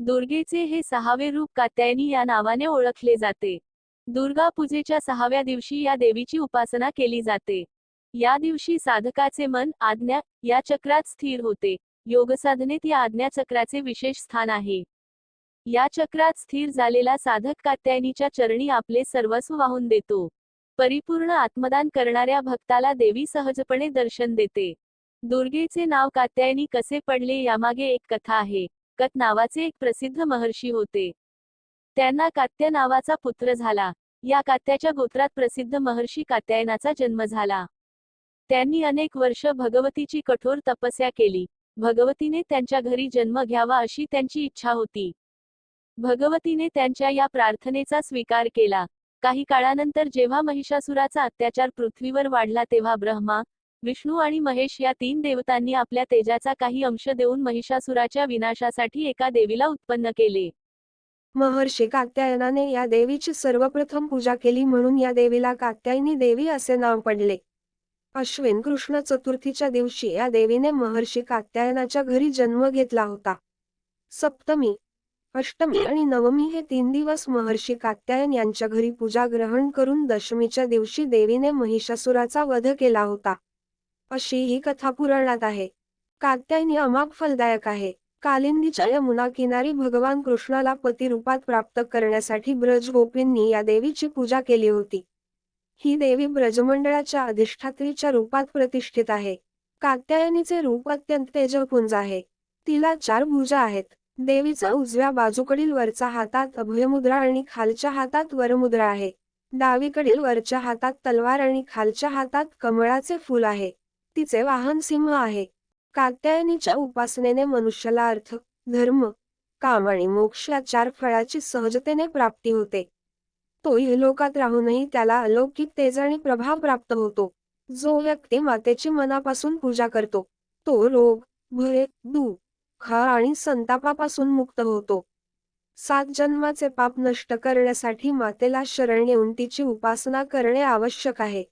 दुर्गेचे हे सहावे रूप कात्यायनी या नावाने ओळखले जाते. दुर्गा पूजेच्या सहाव्या दिवशी या देवीची उपासना केली जाते. या दिवशी साधकाचे मन आज्ञा या चक्रात स्थिर होते. योगसाधनेत या आज्ञा चक्राचे विशेष स्थान आहे. या चक्रात स्थिर झालेला साधक कात्यायनीच्या चरणी आपले सर्वस्व वाहून देतो. परिपूर्ण आत्मदान करणाऱ्या भक्ताला देवी सहजपणे दर्शन देते. दुर्गेचे नाव कात्यायनी कसे पडले यामागे एक कथा आहे. कत नावाचे एक प्रसिद्ध महर्षी होते. त्यांना कात्य नावाचा पुत्र झाला. या कात्याच्या गोत्रात प्रसिद्ध महर्षी कात्यायनाचा जन्म झाला. त्यांनी अनेक वर्ष भगवतीची कठोर तपस्या केली. भगवतीने त्यांच्या घरी जन्म घ्यावा अशी त्यांची इच्छा होती. भगवतीने त्यांच्या या प्रार्थनेचा स्वीकार केला. काही काळानंतर जेव्हा महिषासुराचा अत्याचार पृथ्वीवर वाढला तेव्हा ब्रह्मा विष्णू आणि महेश या तीन देवतांनी आपल्या तेजाचा काही अंश देऊन महिषासुराच्या विनाशासाठी एका देवीला उत्पन्न केले. महर्षी कात्यायनाने या देवीची सर्वप्रथम पूजा केली म्हणून या देवीला कात्यायनी देवी असे नाव पडले. अश्विन कृष्ण चतुर्थीच्या दिवशी या देवीने महर्षी कात्यायनाच्या घरी जन्म घेतला होता. सप्तमी अष्टमी आणि नवमी हे तीन दिवस महर्षी कात्यायन यांच्या घरी पूजा ग्रहण करून दशमीच्या दिवशी देवीने महिषासुराचा वध केला होता. अशी ही कथा पुराणात आहे. कात्यायनी अमाप फलदायक आहे. कालिंदीच्या यमुना किनारी भगवान कृष्णाला पतिरूपात प्राप्त करण्यासाठी ब्रज गोपींनी या देवीची पूजा केली होती. ही देवी ब्रजमंडळाच्या अधिष्ठात्रीच्या रूपात प्रतिष्ठित आहे. कात्यायनीचे रूप अत्यंत तेजपुंज आहे. तिला चार भुजा आहेत. देवीचा उजव्या बाजूकडील वरचा हातात अभयमुद्रा आणि खालच्या हातात वरमुद्रा आहे. डावीकडील वरच्या हातात तलवार आणि खालच्या हातात कमळाचे फूल आहे. तिचे वाहन सिंह आहे. कात्यायनीच्या उपासनेने मनुष्याला अर्थ धर्म काम आणि मोक्ष या चार फळाची सहजतेने प्राप्ती होते. तो इहलोकात राहूनही त्याला अलौकिक तेज आणि प्रभाव प्राप्त होतो. जो व्यक्ती मातेची मनापासून पूजा करतो तो रोग भय दुःख आणि संतापापासून मुक्त होतो. सात जन्माचे पाप नष्ट करण्यासाठी मातेला शरण येऊन तिची उपासना करणे आवश्यक आहे.